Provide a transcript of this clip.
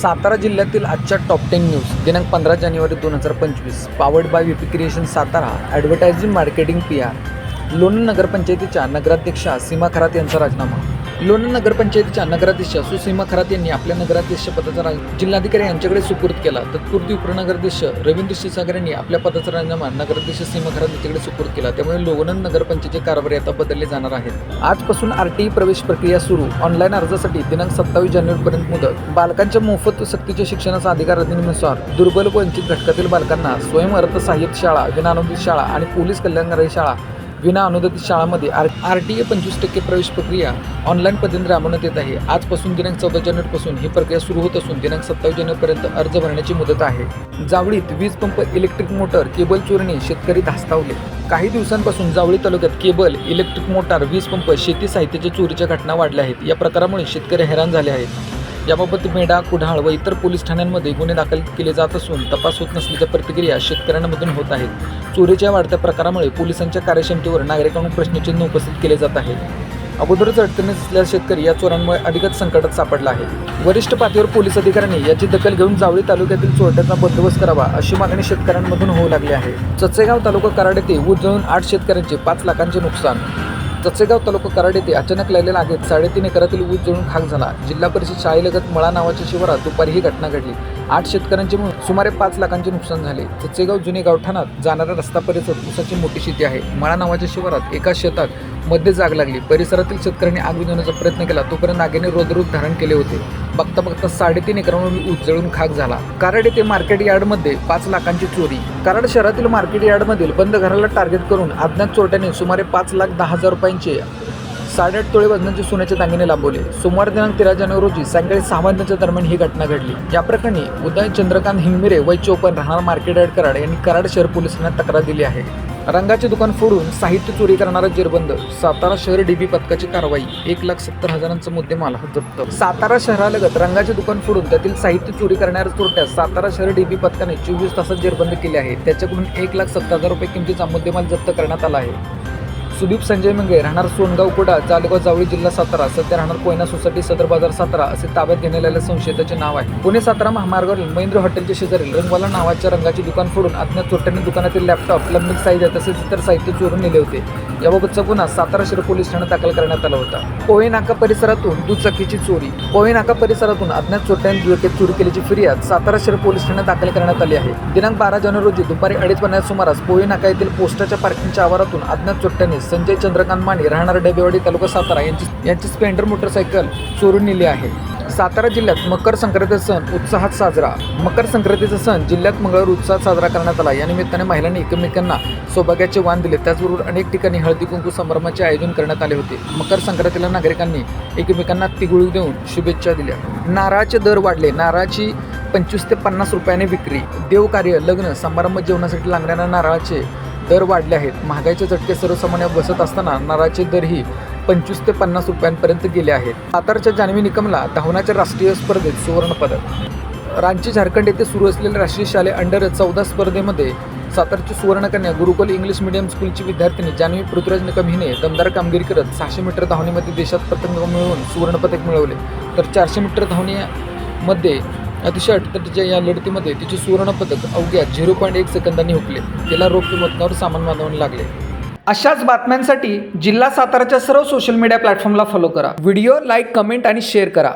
सातारा जिल्ह्यातील आजच्या top ten news दिनांक पंधरा जानेवारी दोन हजार पंचवीस. Powered by V creation Satara advertising marketing P R Loni नगरपंचायतीच्या नगराध्यक्षा सीमा खरात यांचा राजीनामा. लोणंद नगरपंचायतीच्या नगराध्यक्षा सुसीमा खरात यांनी आपल्या नगराध्यक्ष पदाचा राज जिल्हाधिकारी यांच्याकडे सुपूर्द केला. तत्पूर्वी उपनगराध्यक्ष रवींद्र क्षीरसागर यांनी आपल्या पदाचा राजीनामा नगराध्यक्ष सीमा खरात यांच्याकडे सुपूर्द केला. त्यामुळे लोणंद नगरपंचायतीचे कारभारी आता बदलले जाणार आहेत. आजपासून आर टी प्रवेश प्रक्रिया सुरू. ऑनलाईन अर्जासाठी दिनांक सत्तावीस जानेवारीपर्यंत मुदत. बालकांच्या मोफत सक्तीच्या शिक्षणाचा अधिकार अधिनियमानुसार दुर्बल वंचित घटकातील बालकांना स्वयंअर्थ साहित्य शाळा विनानुदित शाळा आणि पोलीस कल्याणकारी शाळा विना अनुदानित शाळांमध्ये आर आर टी ए पंचवीस टक्के प्रवेश प्रक्रिया ऑनलाईन पद्धतीने राबवण्यात येत आहे. आजपासून दिनांक चौदा जानेवारीपासून ही प्रक्रिया सुरू होत असून दिनांक सत्तावीस जानेवारीपर्यंत अर्ज भरण्याची मुदत आहे. जावळीत वीज पंप इलेक्ट्रिक मोटर केबल चोरणी शेतकरी धास्तावले. काही दिवसांपासून जावळी तालुक्यात केबल इलेक्ट्रिक मोटार वीज पंप शेती साहित्याच्या चोरीच्या घटना वाढल्या आहेत. या प्रकारामुळे शेतकरी हैराण झाले आहेत. याबाबत मेढा कुढाळ व इतर पोलीस ठाण्यांमध्ये गुन्हे दाखल केले जात असून तपास होत नसल्याच्या प्रतिक्रिया शेतकऱ्यांमधून होत आहेत. चोरीच्या वाढत्या प्रकारामुळे पोलिसांच्या कार्यक्षमतेवर नागरिकांकडून प्रश्नचिन्ह उपस्थित केले जात आहे. अगोदरच अडचणीत असलेला शेतकरी या चोरांमुळे अधिकच संकटात सापडला आहे. वरिष्ठ पातळीवर पोलीस अधिकाऱ्यांनी याची दखल घेऊन जावळी तालुक्यातील चोरट्यांचा बंदोबस्त करावा अशी मागणी शेतकऱ्यांमधून होऊ लागली आहे. चचेगाव तालुका कराड येथे ऊस जळून आठ शेतकऱ्यांचे पाच लाखांचे नुकसान चचेगाव तालुका कराड येथे अचानक लागलेल्या आगीत साडेतीन एकरातील ऊस जळून खाक झाला. जिल्हा परिषद शाळेलगत मळा नावाच्या शिवारात दुपारी ही घटना घडली. आठ शेतकऱ्यांचे मिळून सुमारे पाच लाखांचे नुकसान झाले. चचेगाव जुने गावठाणात जाणारा रस्ता परिसर ऊसाची मोठी शेती आहे. मळा नावाच्या शिवारात एका शेतात मध्ये जाग लागली. परिसरातील शेतकऱ्यांनी आग विझवण्याचा प्रयत्न केला. तोपर्यंत आगीने रोदरूप धारण केले होते. बघता बघता साडेतीन एकरांवर उजळून खाक झाला. कराड येथे मार्केट यार्डमध्ये पाच लाखांची चोरी. कराड शहरातील मार्केट यार्डमधील बंद घराला टार्गेट करून अज्ञात चोरट्याने सुमारे पाच लाख दहा हजार रुपयांचे साडेआठ तोळे वजनाचे सोन्याचे दागिने लांबवले. सोमवार दिनांक तेरा जानेवारी रोजी सायंकाळी सहा वाजण्याच्या दरम्यान ही घटना घडली. या प्रकरणी उदय चंद्रकांत हिंगमिरे वय चोपन्न राहणार मार्केट यार्ड कराड यांनी कराड शहर पोलिसांना तक्रार दिली आहे. रंगाचे दुकान फोडून साहित्य चोरी करणारा जेरबंद. सातारा शहर डीबी पथकाची कारवाई. एक लाख सत्तर हजारांचा मुद्देमाल जप्त. सातारा शहरालगत रंगाचे दुकान फोडून त्यातील साहित्य चोरी करणाऱ्या चोरट्यास सातारा शहर डीबी पथकाने चोवीस तासात जेरबंद केले आहे. त्याच्याकडून एक लाख सत्तर हजार रुपये किमतीचा मुद्देमाल जप्त करण्यात आला आहे. सुदीप संजय मंगे राहणार सोनगाव कुडा जालगाव जावळी जिल्हा सातारा सध्या राहणार कोयना सोसायटी सदर बाजार सातारा असे ताब्यात घेण्यात आलेल्या संशयिताचे नाव आहे. पुणे सातारा महामार्गावरील महेंद्र हॉटेलच्या शेजारील रंगवाला नावाच्या रंगाचे दुकान फोडून अज्ञात चोरट्याने दुकानातील लॅपटॉप लंबित साहित्य तसेच इतर साहित्य चोरून नेले होते. याबाबतचा गुन्हा सातारा शहर पोलीस ठाण्यात दाखल करण्यात आला होता. पोहे नाका परिसरातून दुचाकीची चोरी. पोहे नाका परिसरातून अज्ञात चोरट्यांनी दुचाकीत चोरी केल्याची फिर्याद सातारा शहर पोलीस ठाण्यात दाखल करण्यात आली आहे. दिनांक बारा जानेवारी रोजी दुपारी अडीच वाजण्याच्या सुमारास पोहे नाका येथील पोस्टाच्या पार्किंगच्या आवारातून अज्ञात चोरट्यांनी संजय चंद्रकांत माने राहणार डबेवाडी तालुका सातारा यांची यांची स्पेंडर मोटरसायकल चोरून नेली आहे. सातारा जिल्ह्यात मकर संक्रांतीचा सण उत्साहात साजरा. मकर संक्रांतीचा सण जिल्ह्यात मंगळवार उत्साहात साजरा करण्यात आला. या निमित्ताने महिलांनी एकमेकांना सौभाग्याचे वाण दिले. त्याचबरोबर अनेक ठिकाणी हळदी कुंकू समारंभाचे आयोजन करण्यात आले होते. मकर संक्रांतीला नागरिकांनी एकमेकांना तिगुळी देऊन शुभेच्छा दिल्या. नारळाचे दर वाढले. नारळाची पंचवीस ते पन्नास रुपयाने विक्री. देवकार्य लग्न समारंभ जेवणासाठी लागणाऱ्या नारळाचे दर वाढले आहेत. महागाईचे झटके सर्वसामान्य बसत असताना नारळाचे दरही पंचवीस ते पन्नास रुपयांपर्यंत गेले आहेत. सातारच्या जान्हवी निकमला धावण्याच्या राष्ट्रीय स्पर्धेत सुवर्णपदक रांची झारखंड येथे सुरू असलेल्या राष्ट्रीय शालेय अंडर चौदा स्पर्धेमध्ये सातारची सुवर्णकन्या गुरुकुल इंग्लिश मिडियम स्कूलची विद्यार्थिनी जान्हवी पृथ्वीराज निकम हिने दमदार कामगिरी करत सहाशे मीटर धावणीमध्ये देशात प्रथम मिळवून सुवर्णपदक मिळवले. तर चारशे मीटर धावण्यामध्ये अतिशय अटीतटीच्या या लढतीमध्ये तिचे सुवर्णपदक अवघ्या झिरो पॉईंट एक सेकंदांनी हुकले. तिला रौप्य मतनावर सामान बांधवून लागले. अशाच बातम्यांसाठी जिल्हा साताराच्या सर्व सोशल मीडिया प्लॅटफॉर्मला फॉलो करा. व्हिडिओ लाईक कमेंट आणि शेअर करा.